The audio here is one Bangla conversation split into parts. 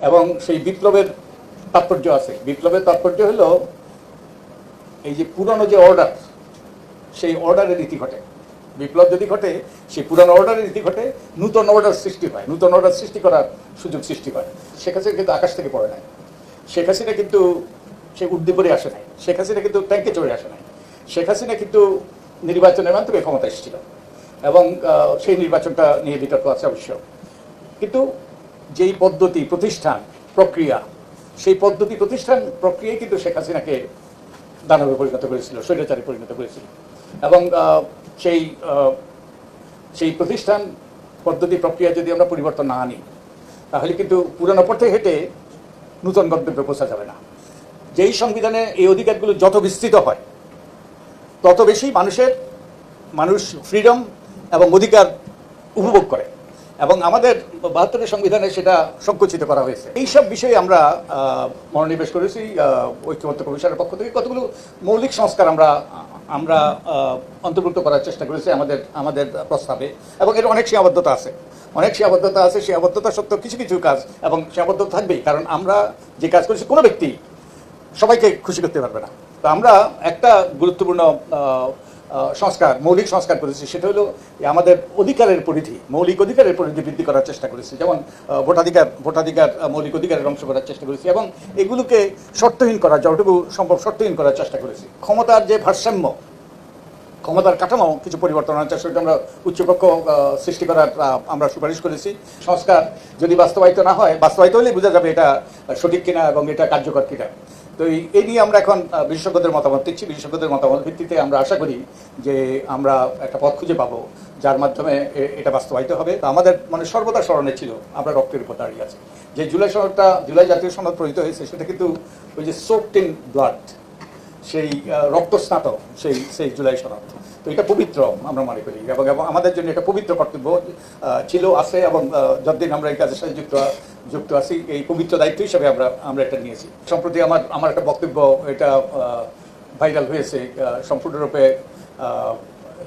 এবং সেই বিপ্লবের তাৎপর্য আছে। বিপ্লবের তাৎপর্য হলো এই যে পুরনো যে অর্ডার সেই অর্ডারের রীতি ঘটে। বিপ্লব যদি ঘটে, সেই পুরানো অর্ডারের রীতি ঘটে, নূতন অর্ডার সৃষ্টি হয়। নূতন অর্ডার সৃষ্টি করার সুযোগ সৃষ্টি হয়। শেখ হাসিনা কিন্তু আকাশ থেকে পড়ে নাই। শেখ হাসিনা কিন্তু সে উর্দি পরে আসে নাই। শেখ হাসিনা কিন্তু ট্যাঙ্কে চড়ে আসে নাই। শেখ হাসিনা কিন্তু নির্বাচনের মাধ্যমে ক্ষমতা এসেছিল। এবং সেই নির্বাচনটা নিয়ে বিতর্ক আছে অবশ্য। কিন্তু যেই পদ্ধতি, প্রতিষ্ঠান, প্রক্রিয়া, সেই পদ্ধতি, প্রতিষ্ঠান প্রক্রিয়ায় কিন্তু শেখ হাসিনাকে দানবে পরিণত করেছিল, স্বৈরাচারে পরিণত করেছিল। এবং সেই সেই প্রতিষ্ঠান, পদ্ধতি, প্রক্রিয়া যদি আমরা পরিবর্তন না আনি, তাহলে কিন্তু পুরানো পথে হেঁটে নূতন গন্তব্যে পৌঁছা যাবে না। যেই সংবিধানে এই অধিকারগুলো যত বিস্তৃত হয়, তত বেশি মানুষের, মানুষ ফ্রিডম এবং অধিকার উপভোগ করে। এবং আমাদের বাহাত্তরের সংবিধানে সেটা সংকুচিত করা হয়েছে। এইসব বিষয়ে আমরা মনোনিবেশ করেছি ঐক্যমত্য কমিশনের পক্ষ থেকে। কতগুলো মৌলিক সংস্কার আমরা আমরা অন্তর্ভুক্ত করার চেষ্টা করেছি আমাদের আমাদের প্রস্তাবে। এবং এর অনেক সীমাবদ্ধতা আছে। অনেক সীমাবদ্ধতা আছে। সীমাবদ্ধতা সত্ত্বেও কিছু কিছু কাজ, এবং সীমাবদ্ধতা থাকবেই। কারণ আমরা যে কাজ করেছি, কোনো ব্যক্তি সবাইকে খুশি করতে পারবে না। তো আমরা একটা গুরুত্বপূর্ণ সংস্কার, মৌলিক সংস্কার করেছি, সেটা হলো আমাদের অধিকারের পরিধি, মৌলিক অধিকারের পরিধি বৃদ্ধি করার চেষ্টা করেছি। যেমন ভোটাধিকার ভোটাধিকার মৌলিক অধিকারের অংশ করার চেষ্টা করেছি এবং এগুলোকে শর্তহীন করার, যতটুকু সম্ভব শর্তহীন করার চেষ্টা করেছি। ক্ষমতার যে ভারসাম্য ক্ষমতার কাঠামো কিছু পরিবর্তন চেষ্টা করেছি। আমরা উচ্চকক্ষ আহ, সৃষ্টি করার আমরা সুপারিশ করেছি। সংস্কার যদি বাস্তবায়িত না হয় বাস্তবায়িত হলে বোঝা যাবে এটা সঠিক কিনা এবং এটা কার্যকর কিনা। তো এই- নিয়ে আমরা এখন বিশেষজ্ঞদের মতামত দিচ্ছি। বিশেষজ্ঞদের মতামত ভিত্তিতে আমরা আশা করি যে আমরা একটা পথ খুঁজে পাবো যার মাধ্যমে এটা বাস্তবায়িত হবে। আমাদের মানে সর্বদা স্মরণে ছিল আমরা রক্তের উপর দাঁড়িয়ে আছি। যে জুলাই সনদটা জুলাই জাতীয় সনদ প্রণীত হয়েছে সেটা কিন্তু ওই যে সোপড ইন ব্লাড সেই রক্তস্নাত সেই সেই জুলাই সনদ তো এটা পবিত্র, আমরা মনে করি। এবং এবং আমাদের জন্য এটা পবিত্র কর্তব্য ছিল, আছে, এবং যতদিন আমরা এই কাজের সাথে যুক্ত যুক্ত আছি, এই পবিত্র দায়িত্ব হিসাবে আমরা আমরা এটা নিয়েছি। সম্প্রতি আমার আমার একটা বক্তব্য, এটা ভাইরাল হয়েছে সম্পূর্ণরূপে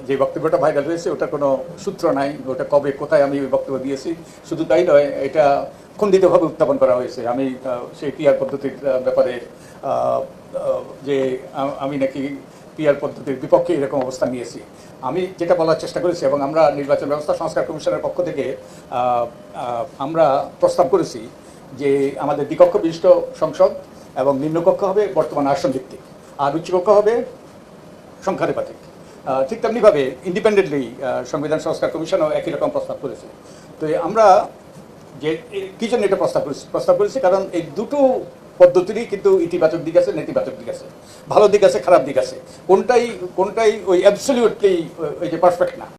যে বক্তব্যটা ভাইরাল হয়েছে ওটা কোনো সূত্র নাই, ওটা কবে, কোথায় আমি ওই বক্তব্য দিয়েছি। শুধু তাই নয়, এটা খণ্ডিতভাবে উত্থাপন করা হয়েছে। আমি সেই পিয়ার পদ্ধতির ব্যাপারে যে আমি নাকি পিয়ার পদ্ধতির বিপক্ষে এরকম অবস্থান নিয়েছি। আমি যেটা বলার চেষ্টা করেছি এবং আমরা নির্বাচন ব্যবস্থা সংস্কার কমিশনের পক্ষ থেকে আমরা প্রস্তাব করেছি যে আমাদের দ্বিকক্ষ বিশিষ্ট সংসদ এবং নিম্নকক্ষ হবে বর্তমান আসন ভিত্তিক আর উচ্চকক্ষ হবে সংখ্যানুপাতিক। ঠিক তেমনিভাবে ইন্ডিপেন্ডেন্টলি সংবিধান সংস্কার কমিশনও একই রকম প্রস্তাব করেছে। তো আমরা যে কি জন্য এটা প্রস্তাব করেছি প্রস্তাব করেছি কারণ এই দুটো পদ্ধতিরই কিন্তু ইতিবাচক দিক আছে, নেতিবাচক দিক আছে। ভালো দিক আছে, খারাপ দিক আছে। কোনটাই কোনটাই ওই অ্যাবসলিউটলি ওই যে পারফেক্ট না।